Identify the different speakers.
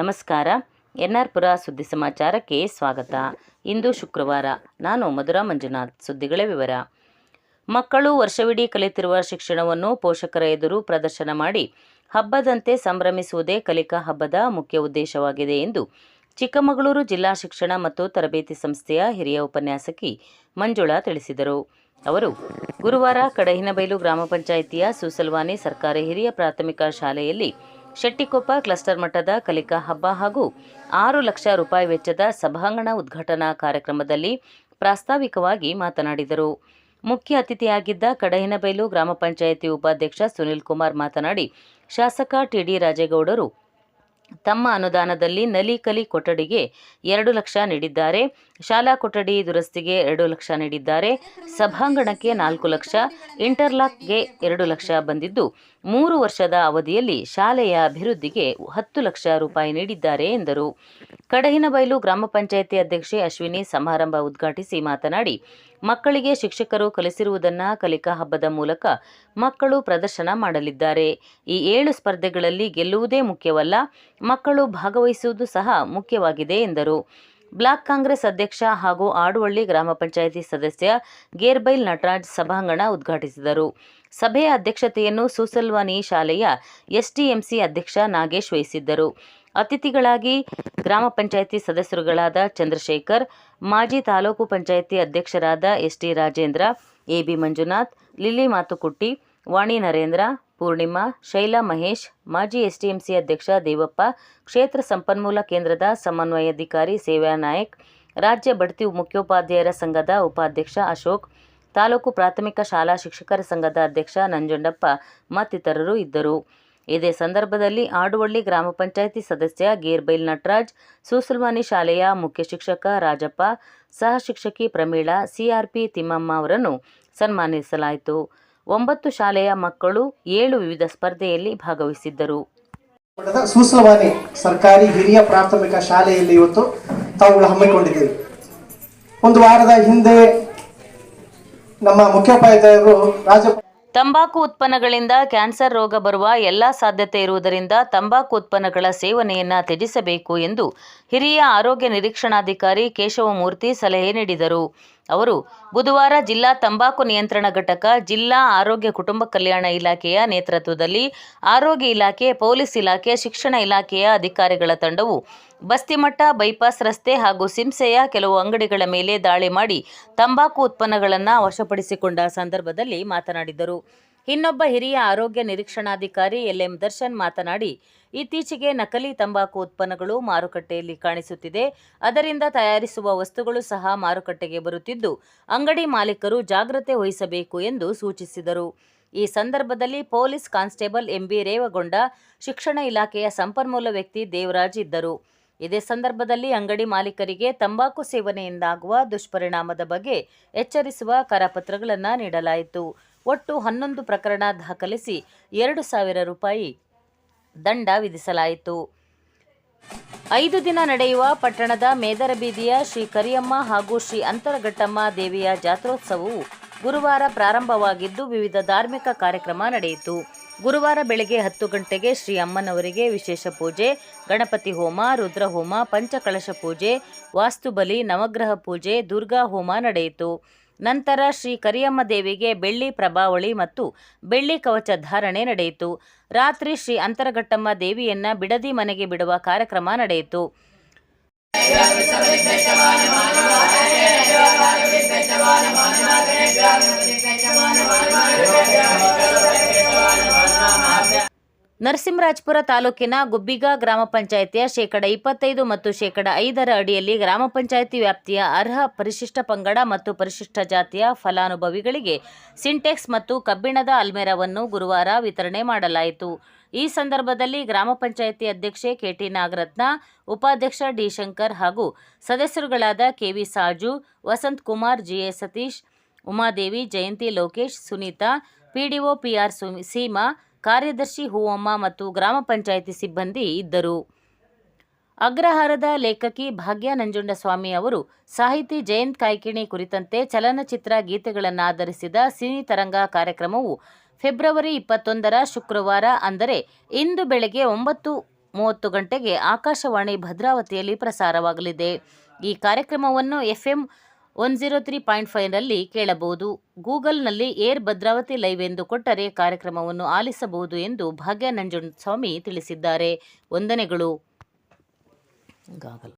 Speaker 1: ನಮಸ್ಕಾರ. N R ಪುರ ಸುದ್ದಿ ಸಮಾಚಾರಕ್ಕೆ ಸ್ವಾಗತ. ಇಂದು ಶುಕ್ರವಾರ. ನಾನು ಮಧುರಾ ಮಂಜುನಾಥ್. ಸುದ್ದಿಗಳ ವಿವರ. ಮಕ್ಕಳು ವರ್ಷವಿಡೀ ಕಲಿತಿರುವ ಶಿಕ್ಷಣವನ್ನು ಪೋಷಕರ ಎದುರು ಪ್ರದರ್ಶನ ಮಾಡಿ ಹಬ್ಬದಂತೆ ಸಂಭ್ರಮಿಸುವುದೇ ಕಲಿಕಾ ಹಬ್ಬದ ಮುಖ್ಯ ಉದ್ದೇಶವಾಗಿದೆ ಎಂದು ಚಿಕ್ಕಮಗಳೂರು ಜಿಲ್ಲಾ ಶಿಕ್ಷಣ ಮತ್ತು ತರಬೇತಿ ಸಂಸ್ಥೆಯ ಹಿರಿಯ ಉಪನ್ಯಾಸಕಿ ಮಂಜುಳಾ ತಿಳಿಸಿದರು. ಅವರು, ಗುರುವಾರ ಕಡಹಿನಬೈಲು ಗ್ರಾಮ ಪಂಚಾಯಿತಿಯ ಸುಸಲ್ವಾನಿ ಸರ್ಕಾರಿ ಹಿರಿಯ ಪ್ರಾಥಮಿಕ ಶಾಲೆಯಲ್ಲಿ ಶೆಟ್ಟಿಕೊಪ್ಪ ಕ್ಲಸ್ಟರ್ ಮಟ್ಟದ ಕಲಿಕಾ ಹಬ್ಬ ಹಾಗೂ ಆರು ಲಕ್ಷ ರೂಪಾಯಿ ವೆಚ್ಚದ ಸಭಾಂಗಣ ಉದ್ಘಾಟನಾ ಕಾರ್ಯಕ್ರಮದಲ್ಲಿ ಪ್ರಾಸ್ತಾವಿಕವಾಗಿ ಮಾತನಾಡಿದರು. ಮುಖ್ಯ ಅತಿಥಿಯಾಗಿದ್ದ ಕಡಹಿನಬೈಲು ಗ್ರಾಮ ಪಂಚಾಯಿತಿ ಉಪಾಧ್ಯಕ್ಷ ಸುನಿಲ್ ಕುಮಾರ್ ಮಾತನಾಡಿ, ಶಾಸಕ ಟಿಡಿ ರಾಜೇಗೌಡರು ತಮ್ಮ ಅನುದಾನದಲ್ಲಿ ನಲಿ ಕಲಿ ಕೊಠಡಿಗೆ ಎರಡು ಲಕ್ಷ ನೀಡಿದ್ದಾರೆ. ಶಾಲಾ ಕೊಠಡಿ ದುರಸ್ತಿಗೆ ಎರಡು ಲಕ್ಷ ನೀಡಿದ್ದಾರೆ. ಸಭಾಂಗಣಕ್ಕೆ ನಾಲ್ಕು ಲಕ್ಷ, ಇಂಟರ್ಲಾಕ್ಗೆ ಎರಡು ಲಕ್ಷ ಬಂದಿದ್ದು, ಮೂರು ವರ್ಷದ ಅವಧಿಯಲ್ಲಿ ಶಾಲೆಯ ಅಭಿವೃದ್ಧಿಗೆ ಹತ್ತು ಲಕ್ಷ ರೂಪಾಯಿ ನೀಡಿದ್ದಾರೆ ಎಂದರು. ಕಡಹಿನಬೈಲು ಗ್ರಾಮ ಪಂಚಾಯಿತಿ ಅಧ್ಯಕ್ಷೆ ಅಶ್ವಿನಿ ಸಮಾರಂಭ ಉದ್ಘಾಟಿಸಿ ಮಾತನಾಡಿ, ಮಕ್ಕಳಿಗೆ ಶಿಕ್ಷಕರು ಕಲಿಸಿರುವುದನ್ನು ಕಲಿಕಾ ಹಬ್ಬದ ಮೂಲಕ ಮಕ್ಕಳು ಪ್ರದರ್ಶನ ಮಾಡಲಿದ್ದಾರೆ. ಈ ಏಳು ಸ್ಪರ್ಧೆಗಳಲ್ಲಿ ಗೆಲ್ಲುವುದೇ ಮುಖ್ಯವಲ್ಲ, ಮಕ್ಕಳು ಭಾಗವಹಿಸುವುದು ಸಹ ಮುಖ್ಯವಾಗಿದೆ ಎಂದರು. ಬ್ಲಾಕ್ ಕಾಂಗ್ರೆಸ್ ಅಧ್ಯಕ್ಷ ಹಾಗೂ ಆಡುವಳ್ಳಿ ಗ್ರಾಮ ಪಂಚಾಯಿತಿ ಸದಸ್ಯ ಗೇರ್ಬೈಲ್ ನಟರಾಜ್ ಸಭಾಂಗಣ ಉದ್ಘಾಟಿಸಿದರು. ಸಭೆಯ ಅಧ್ಯಕ್ಷತೆಯನ್ನು ಸುಸಲ್ವಾನಿ ಶಾಲೆಯ ಎಸ್ಟಿಎಂಸಿ ಅಧ್ಯಕ್ಷ ನಾಗೇಶ್ ವಹಿಸಿದ್ದರು. ಅತಿಥಿಗಳಾಗಿ ಗ್ರಾಮ ಪಂಚಾಯಿತಿ ಸದಸ್ಯರುಗಳಾದ ಚಂದ್ರಶೇಖರ್, ಮಾಜಿ ತಾಲೂಕು ಪಂಚಾಯಿತಿ ಅಧ್ಯಕ್ಷರಾದ S T Rajendra, A B Manjunath Lily Matukutty, Vani Narendra Poornima, Shaila Mahesh, ಮಾಜಿ ಎಸ್ಟಿಎಂಸಿ ಅಧ್ಯಕ್ಷ ದೇವಪ್ಪ, ಕ್ಷೇತ್ರ ಸಂಪನ್ಮೂಲ ಕೇಂದ್ರದ ಸಮನ್ವಯಾಧಿಕಾರಿ ಸೇವ್ಯಾ ನಾಯಕ್, ರಾಜ್ಯ ಬಡ್ತಿ ಮುಖ್ಯೋಪಾಧ್ಯಾಯರ ಸಂಘದ ಉಪಾಧ್ಯಕ್ಷ ಅಶೋಕ್, ತಾಲೂಕು ಪ್ರಾಥಮಿಕ ಶಾಲಾ ಶಿಕ್ಷಕರ ಸಂಘದ ಅಧ್ಯಕ್ಷ ನಂಜುಂಡಪ್ಪ ಮತ್ತಿತರರು ಇದ್ದರು. ಇದೇ ಸಂದರ್ಭದಲ್ಲಿ ಆಡುವಳ್ಳಿ ಗ್ರಾಮ ಪಂಚಾಯಿತಿ ಸದಸ್ಯ ಗೇರ್ಬೈಲ್ ನಟರಾಜ್, ಸೂಸಲ್ವಾನಿ ಶಾಲೆಯ ಮುಖ್ಯ ಶಿಕ್ಷಕ ರಾಜಪ್ಪ, ಸಹ ಶಿಕ್ಷಕಿ ಪ್ರಮೀಳಾ, ಸಿಆರ್ಪಿ ತಿಮ್ಮಮ್ಮ ಅವರನ್ನು ಸನ್ಮಾನಿಸಲಾಯಿತು. ಒಂಬತ್ತು ಶಾಲೆಯ ಮಕ್ಕಳು ಏಳು ವಿವಿಧ ಸ್ಪರ್ಧೆಯಲ್ಲಿ ಭಾಗವಹಿಸಿದ್ದರು.
Speaker 2: ಮಠದ ಸರ್ಕಾರಿ ಹಿರಿಯ ಪ್ರಾಥಮಿಕ ಶಾಲೆಯಲ್ಲಿ ಇವತ್ತು ತಾವುಗಳು ಹಮ್ಮಿಕೊಂಡಿದ್ದೇವೆ ಒಂದು ವಾರದ ಹಿಂದೆ ನಮ್ಮ ಮುಖ್ಯೋಪಾಧ್ಯಾಯರು ರಾಜ
Speaker 1: ತಂಬಾಕು ಉತ್ಪನ್ನಗಳಿಂದ ಕ್ಯಾನ್ಸರ್ ರೋಗ ಬರುವ ಎಲ್ಲಾ ಸಾಧ್ಯತೆ ಇರುವುದರಿಂದ ತಂಬಾಕು ಉತ್ಪನ್ನಗಳ ಸೇವನೆಯನ್ನು ತ್ಯಜಿಸಬೇಕು ಎಂದು ಹಿರಿಯ ಆರೋಗ್ಯ ನಿರೀಕ್ಷಣಾಧಿಕಾರಿ ಕೇಶವಮೂರ್ತಿ ಸಲಹೆ ನೀಡಿದರು. ಅವರು ಬುಧವಾರ ಜಿಲ್ಲಾ ತಂಬಾಕು ನಿಯಂತ್ರಣ ಘಟಕ, ಜಿಲ್ಲಾ ಆರೋಗ್ಯ ಕುಟುಂಬ ಕಲ್ಯಾಣ ಇಲಾಖೆಯ ನೇತೃತ್ವದಲ್ಲಿ ಆರೋಗ್ಯ ಇಲಾಖೆ, ಪೊಲೀಸ್ ಇಲಾಖೆ, ಶಿಕ್ಷಣ ಇಲಾಖೆಯ ಅಧಿಕಾರಿಗಳ ತಂಡವು ಬಸ್ತಿಮಠ, ಬೈಪಾಸ್ ರಸ್ತೆ ಹಾಗೂ ಸಿಂಸೆಯ ಕೆಲವು ಅಂಗಡಿಗಳ ಮೇಲೆ ದಾಳಿ ಮಾಡಿ ತಂಬಾಕು ಉತ್ಪನ್ನಗಳನ್ನು ವಶಪಡಿಸಿಕೊಂಡ ಸಂದರ್ಭದಲ್ಲಿ ಮಾತನಾಡಿದರು. ಇನ್ನೊಬ್ಬ ಹಿರಿಯ ಆರೋಗ್ಯ ನಿರೀಕ್ಷಣಾಧಿಕಾರಿ ಎಲ್ಎಂ ದರ್ಶನ್ ಮಾತನಾಡಿ, ಇತ್ತೀಚೆಗೆ ನಕಲಿ ತಂಬಾಕು ಉತ್ಪನ್ನಗಳು ಮಾರುಕಟ್ಟೆಯಲ್ಲಿ ಕಾಣಿಸುತ್ತಿದೆ. ಅದರಿಂದ ತಯಾರಿಸುವ ವಸ್ತುಗಳು ಸಹ ಮಾರುಕಟ್ಟೆಗೆ ಬರುತ್ತಿದ್ದು, ಅಂಗಡಿ ಮಾಲೀಕರು ಜಾಗ್ರತೆ ವಹಿಸಬೇಕು ಎಂದು ಸೂಚಿಸಿದರು. ಈ ಸಂದರ್ಭದಲ್ಲಿ ಪೊಲೀಸ್ ಕಾನ್ಸ್ಟೇಬಲ್ ಎಂಬಿ ರೇವಗೊಂಡ, ಶಿಕ್ಷಣ ಇಲಾಖೆಯ ಸಂಪನ್ಮೂಲ ವ್ಯಕ್ತಿ ದೇವರಾಜ್ ಇದ್ದರು. ಇದೇ ಸಂದರ್ಭದಲ್ಲಿ ಅಂಗಡಿ ಮಾಲೀಕರಿಗೆ ತಂಬಾಕು ಸೇವನೆಯಿಂದಾಗುವ ದುಷ್ಪರಿಣಾಮದ ಬಗ್ಗೆ ಎಚ್ಚರಿಸುವ ಕರಪತ್ರಗಳನ್ನು ನೀಡಲಾಯಿತು. ಒಟ್ಟು ಹನ್ನೊಂದು ಪ್ರಕರಣ ದಾಖಲಿಸಿ ಎರಡು ಸಾವಿರ ರೂಪಾಯಿ ದಂಡ ವಿಧಿಸಲಾಯಿತು. ಐದು ದಿನ ನಡೆಯುವ ಪಟ್ಟಣದ ಮೇದರ ಬೀದಿಯ ಶ್ರೀ ಕರಿಯಮ್ಮ ಹಾಗೂ ಶ್ರೀ ಅಂತರಘಟ್ಟಮ್ಮ ದೇವಿಯ ಜಾತ್ರೋತ್ಸವವು ಗುರುವಾರ ಪ್ರಾರಂಭವಾಗಿದ್ದು, ವಿವಿಧ ಧಾರ್ಮಿಕ ಕಾರ್ಯಕ್ರಮ ನಡೆಯಿತು. ಗುರುವಾರ ಬೆಳಗ್ಗೆ ಹತ್ತು ಗಂಟೆಗೆ ಶ್ರೀ ಅಮ್ಮನವರಿಗೆ ವಿಶೇಷ ಪೂಜೆ, ಗಣಪತಿ ಹೋಮ ರುದ್ರಹೋಮ ಪಂಚಕಳಶ ಪೂಜೆ, ವಾಸ್ತುಬಲಿ, ನವಗ್ರಹ ಪೂಜೆ, ದುರ್ಗಾ ಹೋಮ ನಡೆಯಿತು. ನಂತರ ಶ್ರೀ ಕರಿಯಮ್ಮ ದೇವಿಗೆ ಬೆಳ್ಳಿ ಪ್ರಭಾವಳಿ ಮತ್ತು ಬೆಳ್ಳಿ ಕವಚ ಧಾರಣೆ ನಡೆಯಿತು. ರಾತ್ರಿ ಶ್ರೀ ಅಂತರಘಟ್ಟಮ್ಮ ದೇವಿಯನ್ನ ಬಿಡದಿ ಮನೆಗೆ ಬಿಡುವ ಕಾರ್ಯಕ್ರಮ ನಡೆಯಿತು. ನರಸಿಂಹರಾಜಪುರ ತಾಲೂಕಿನ ಗುಬ್ಬಿಗ ಗ್ರಾಮ ಪಂಚಾಯಿತಿಯ ಶೇಕಡ ಇಪ್ಪತ್ತೈದು ಮತ್ತು ಶೇಕಡ ಐದರ ಅಡಿಯಲ್ಲಿ ಗ್ರಾಮ ಪಂಚಾಯಿತಿ ವ್ಯಾಪ್ತಿಯ ಅರ್ಹ ಪರಿಶಿಷ್ಟ ಪಂಗಡ ಮತ್ತು ಪರಿಶಿಷ್ಟ ಜಾತಿಯ ಫಲಾನುಭವಿಗಳಿಗೆ ಸಿಂಟೆಕ್ಸ್ ಮತ್ತು ಕಬ್ಬಿಣದ ಅಲ್ಮೇರಾವನ್ನು ಗುರುವಾರ ವಿತರಣೆ ಮಾಡಲಾಯಿತು. ಈ ಸಂದರ್ಭದಲ್ಲಿ ಗ್ರಾಮ ಪಂಚಾಯಿತಿ ಅಧ್ಯಕ್ಷೆ ಕೆಟಿ ನಾಗರತ್ನ, ಉಪಾಧ್ಯಕ್ಷ ಡಿ ಶಂಕರ್ ಹಾಗೂ ಸದಸ್ಯರುಗಳಾದ K V Saju, Vasanth Kumar G A Satish, Umadevi, Jayanthi Lokesh, Sunitha PDO P R Seema ಕಾರ್ಯದರ್ಶಿ ಹೂವಮ್ಮ ಮತ್ತು ಗ್ರಾಮ ಪಂಚಾಯಿತಿ ಸಿಬ್ಬಂದಿ ಇದ್ದರು. ಅಗ್ರಹಾರದ ಲೇಖಕಿ ಭಾಗ್ಯ ನಂಜುಂಡಸ್ವಾಮಿ ಅವರು ಸಾಹಿತಿ ಜಯಂತ್ ಕಾಯ್ಕಿಣಿ ಕುರಿತಂತೆ ಚಲನಚಿತ್ರ ಗೀತೆಗಳನ್ನು ಆಧರಿಸಿದ ಸಿನಿ ತರಂಗ ಕಾರ್ಯಕ್ರಮವು ಫೆಬ್ರವರಿ ಇಪ್ಪತ್ತೊಂದರ ಶುಕ್ರವಾರ ಅಂದರೆ ಇಂದು ಬೆಳಗ್ಗೆ ಒಂಬತ್ತು ಮೂವತ್ತು ಗಂಟೆಗೆ ಆಕಾಶವಾಣಿ ಭದ್ರಾವತಿಯಲ್ಲಿ ಪ್ರಸಾರವಾಗಲಿದೆ. ಈ ಕಾರ್ಯಕ್ರಮವನ್ನು F M one zero three point ಫೈವ್ನಲ್ಲಿ ಕೇಳಬಹುದು. ಗೂಗಲ್ನಲ್ಲಿ ಏರ್ ಭದ್ರಾವತಿ ಲೈವ್ ಎಂದು ಕೊಟ್ಟರೆ ಕಾರ್ಯಕ್ರಮವನ್ನು ಆಲಿಸಬಹುದು ಎಂದು ಭಾಗ್ಯ ನಂಜುಂಡಸ್ವಾಮಿ ತಿಳಿಸಿದ್ದಾರೆ. ವಂದನೆಗಳು.